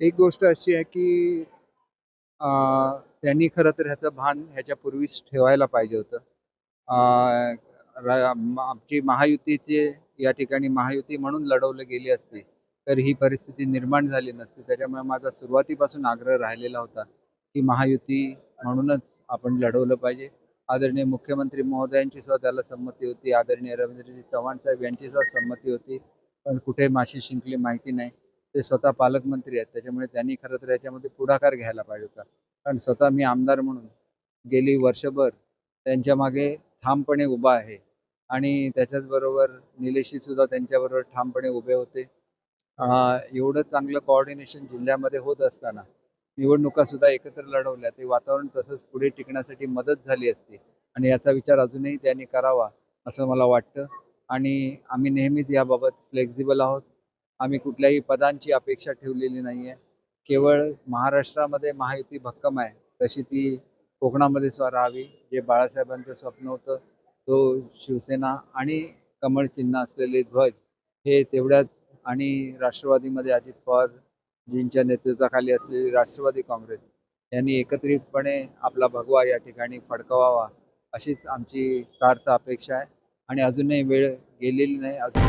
एक गोष्ट अशी आहे की त्यांनी खरं तर ह्याचं भान ह्याच्या पूर्वीच ठेवायला पाहिजे होतं. आमची महायुतीचे या ठिकाणी महायुती म्हणून लढवलं गेली असती तर ही परिस्थिती निर्माण झाली नसती. त्याच्यामुळे माझा सुरुवातीपासून आग्रह राहिलेला होता की महायुती म्हणूनच आपण लढवलं पाहिजे. आदरणीय मुख्यमंत्री महोदयांची सुद्धा त्याला संमती होती. आदरणीय रवींद्रजी चव्हाण साहेब यांची सुद्धा संमती होती. पण कुठे माशी शिंकली माहिती नाही. ते स्वतः पालकमंत्री आहेत. त्याच्यामुळे त्यांनी खरं तर याच्यामध्ये पुढाकार घ्यायला पाहिजे होता. कारण स्वतः मी आमदार म्हणून गेली वर्षभर त्यांच्या मागे ठामपणे उभा आहे. आणि त्याच्याचबरोबर निलेशी सुद्धा त्यांच्याबरोबर ठामपणे उभे होते. एवढं चांगलं कॉर्डिनेशन जिल्ह्यामध्ये होत असताना निवडणुका सुद्धा एकत्र लढवल्या. ते वातावरण तसंच पुढे टिकण्यासाठी मदत झाली असती. आणि याचा विचार अजूनही त्यांनी करावा असं मला वाटतं. आणि आम्ही नेहमीच याबाबत फ्लेक्झिबल आहोत. आम्ही कुठल्याही पदांची अपेक्षा ठेवलेली नाही आहे केवळ महाराष्ट्रामध्ये महायुती भक्कम आहे. तशी ती कोकणामध्ये स्व राहावी जे बाळासाहेबांचं स्वप्न होतं तो शिवसेना आणि कमळ चिन्ह असलेले ध्वज हे तेवढ्याच आणि राष्ट्रवादीमध्ये अजित पवारजींच्या नेतृत्वाखाली असलेली राष्ट्रवादी काँग्रेस यांनी एकत्रितपणे आपला भगवा या ठिकाणी फडकवावा अशीच आमची सार्थ अपेक्षा आहे. आणि अजूनही वेळ गेलेली नाही अजून